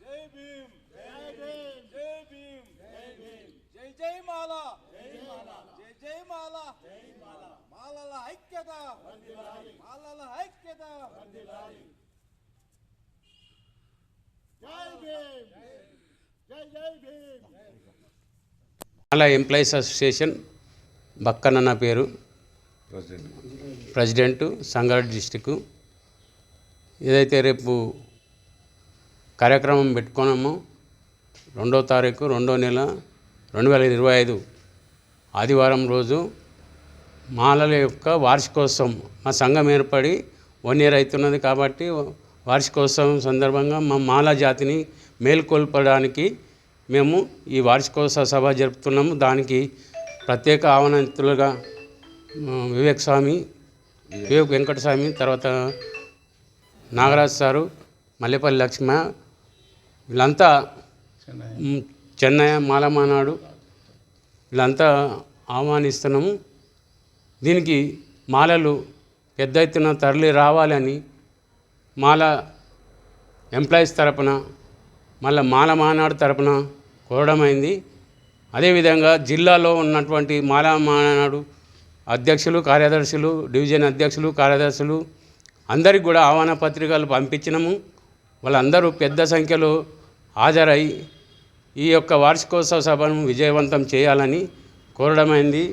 జై భీమ్ జై భీమ్ జై భీమ్ జై భీమ్ జై జై మాల జై మాల జై జై మాల జై మాల మాలల ఐక్యత మాలల ఐక్యత జై భీమ్ జై జై భీమ్ అలా ఎంప్లాయీస్ అసోసియేషన్ బక్కన్న నా పేరు ప్రెసిడెంట్ సంగారెడ్డి డిస్టిక్ ఏదైతే రేపు కార్యక్రమం పెట్టుకున్నామో రెండో తారీఖు రెండో నెల రెండు వేల ఇరవై ఐదు ఆదివారం రోజు మాలల యొక్క వార్షికోత్సవం మా సంఘం ఏర్పడి వన్ ఇయర్ అవుతున్నది కాబట్టి వార్షికోత్సవం సందర్భంగా మా మాల జాతిని మేల్కొల్పడానికి మేము ఈ వార్షికోత్సవ సభ జరుపుతున్నాము. దానికి ప్రత్యేక ఆహ్వానితులుగా వివేక్ స్వామి వివేక్ వెంకటస్వామి తర్వాత నాగరాజ్ సారు మల్లెపల్లి లక్ష్మ వీళ్ళంతా చెన్నై మాలమానాడు వీళ్ళంతా ఆహ్వానిస్తున్నాము. దీనికి మాలలు పెద్ద ఎత్తున తరలి రావాలని మాల ఎంప్లాయీస్ తరపున మళ్ళీ మాల మానాడు తరపున కోరడమైంది. అదేవిధంగా జిల్లాలో ఉన్నటువంటి మాల మానాడు అధ్యక్షులు కార్యదర్శులు డివిజన్ అధ్యక్షులు కార్యదర్శులు అందరికి కూడా ఆహ్వాన పత్రికలు పంపించినము. వాళ్ళందరూ పెద్ద సంఖ్యలో హాజరై ఈ యొక్క వార్షికోత్సవ సభను విజయవంతం చేయాలని కోరడమైంది.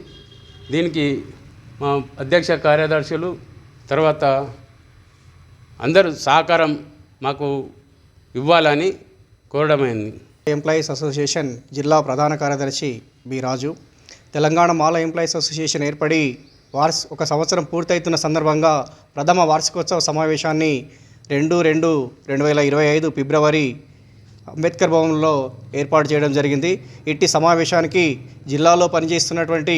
దీనికి మా అధ్యక్ష కార్యదర్శులు తర్వాత అందరూ సహకారం మాకు ఇవ్వాలని కోరడమైంది. ఎంప్లాయీస్ అసోసియేషన్ జిల్లా ప్రధాన కార్యదర్శి B Raju. Telangana Mala employees association ఏర్పడి వార్స్ ఒక సంవత్సరం పూర్తవుతున్న సందర్భంగా ప్రథమ వార్షికోత్సవ సమావేశాన్ని రెండు రెండు రెండు వేల ఇరవై ఐదు ఫిబ్రవరి అంబేద్కర్ భవన్లో ఏర్పాటు చేయడం జరిగింది. ఇట్టి సమావేశానికి జిల్లాలో పనిచేస్తున్నటువంటి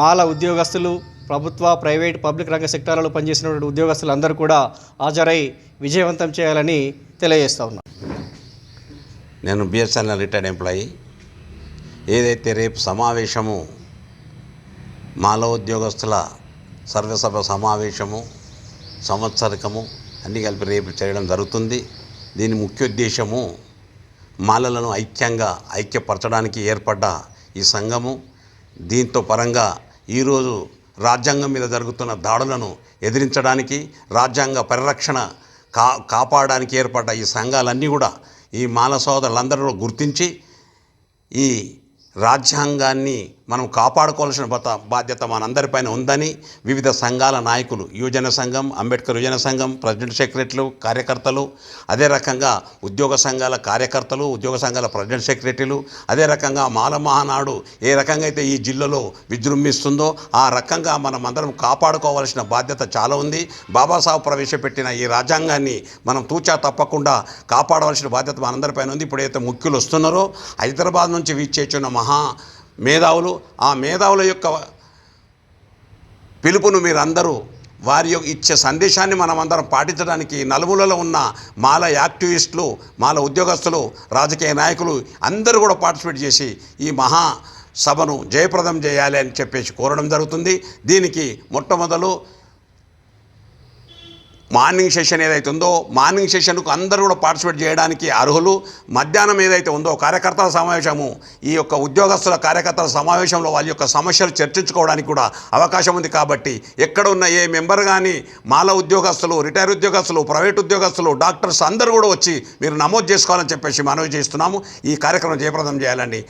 మాల ఉద్యోగస్తులు ప్రభుత్వ ప్రైవేట్ పబ్లిక్ రంగ సెక్టార్లలో పనిచేసినటువంటి ఉద్యోగస్తులు అందరూ కూడా హాజరై విజయవంతం చేయాలని తెలియజేస్తా ఉన్నా. నేను బిఎస్ఎన్ఎల్ రిటైర్డ్ ఎంప్లాయీ. ఏదైతే రేపు సమావేశము మాల ఉద్యోగస్తుల సర్వసభ సమావేశము సంవత్సరకము అన్నీ కలిపి రేపు చేయడం జరుగుతుంది. దీని ముఖ్య ఉద్దేశము మాలలను ఐక్యంగా ఐక్యపరచడానికి ఏర్పడ్డ ఈ సంఘము దీంతో పరంగా ఈరోజు రాజ్యాంగం మీద జరుగుతున్న దాడులను ఎదిరించడానికి రాజ్యాంగ పరిరక్షణ కా కాపాడడానికి ఏర్పడ్డ ఈ సంఘాలన్నీ కూడా ఈ మాల సోదరులందరూ గుర్తించి ఈ రాజ్యాంగాన్ని మనం కాపాడుకోవాల్సిన బాధ్యత మనందరిపైన ఉందని వివిధ సంఘాల నాయకులు యువజన సంఘం అంబేద్కర్ యువజన సంఘం ప్రెసిడెంట్ సెక్రటరీలు కార్యకర్తలు అదే రకంగా ఉద్యోగ సంఘాల కార్యకర్తలు ఉద్యోగ సంఘాల ప్రెసిడెంట్ సెక్రటరీలు అదే రకంగా మాల మహానాడు ఏ రకంగా అయితే ఈ జిల్లాలో విజృంభిస్తుందో ఆ రకంగా మనం అందరం కాపాడుకోవాల్సిన బాధ్యత చాలా ఉంది. బాబాసాహెబ్ ప్రవేశపెట్టిన ఈ రాజ్యాంగాన్ని మనం తూచా తప్పకుండా కాపాడవలసిన బాధ్యత మనందరిపైన ఉంది. ఇప్పుడైతే ముఖ్యులు వస్తున్నారో హైదరాబాద్ నుంచి వీచేచున్న మహా మేధావులు ఆ మేధావుల యొక్క పిలుపును మీరందరూ వారి యొక్క ఇచ్చే సందేశాన్ని మనం అందరం పాటించడానికి నలుమూలలో ఉన్న మాల యాక్టివిస్టులు మాల ఉద్యోగస్తులు రాజకీయ నాయకులు అందరూ కూడా పార్టిసిపేట్ చేసి ఈ మహా సభను జయప్రదం చేయాలి అని చెప్పేసి కోరడం జరుగుతుంది. దీనికి మొట్టమొదలు మార్నింగ్ సెషన్ ఏదైతే ఉందో మార్నింగ్ సెషన్కు అందరూ కూడా పార్టిసిపేట్ చేయడానికి అర్హులు. మధ్యాహ్నం ఏదైతే ఉందో కార్యకర్తల సమావేశము ఈ యొక్క ఉద్యోగస్తుల కార్యకర్తల సమావేశంలో వాళ్ళ యొక్క సమస్యలు చర్చించుకోవడానికి కూడా అవకాశం ఉంది కాబట్టి ఎక్కడ ఉన్న ఏ మెంబర్ కానీ మాల ఉద్యోగస్తులు రిటైర్ ఉద్యోగస్తులు ప్రైవేట్ ఉద్యోగస్తులు డాక్టర్స్ అందరూ కూడా వచ్చి మీరు నమోదు చేసుకోవాలని చెప్పేసి మనవి చేస్తున్నాము. ఈ కార్యక్రమం జయప్రదం చేయాలండి.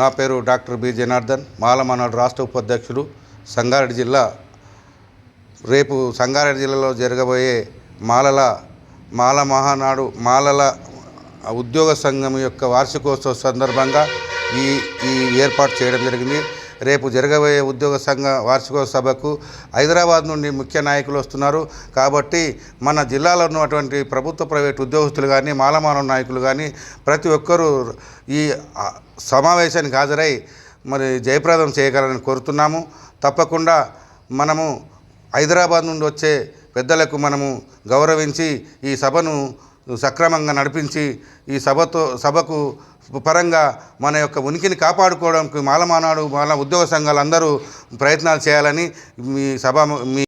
నా పేరు డాక్టర్ బి జనార్దన్. మాలమనాడు రాష్ట్ర ఉపాధ్యక్షుడు సంగారెడ్డి జిల్లా రేపు సంగారెడ్డి జిల్లాలో జరగబోయే మాలల మాల మహానాడు మాలల ఉద్యోగ సంఘం యొక్క వార్షికోత్సవ సందర్భంగా ఈ ఈ ఏర్పాటు చేయడం జరిగింది. రేపు జరగబోయే ఉద్యోగ సంఘ వార్షికోత్సవ సభకు హైదరాబాద్ నుండి ముఖ్య నాయకులు వస్తున్నారు. కాబట్టి మన జిల్లాలో ఉన్నటువంటి ప్రభుత్వ ప్రైవేట్ ఉద్యోగస్తులు కానీ మాలమానవ నాయకులు కానీ ప్రతి ఒక్కరూ ఈ సమావేశానికి హాజరై మరి జయప్రదం చేయగలని కోరుతున్నాము. తప్పకుండా మనము హైదరాబాద్ నుండి వచ్చే పెద్దలకు మనము గౌరవించి ఈ సభను సక్రమంగా నడిపించి ఈ సభతో సభకు పరంగా మన యొక్క ఉనికిని కాపాడుకోవడానికి మాలమానాడు మాల ఉద్యోగ సంఘాలు అందరూ ప్రయత్నాలు చేయాలని మీ సభ మీ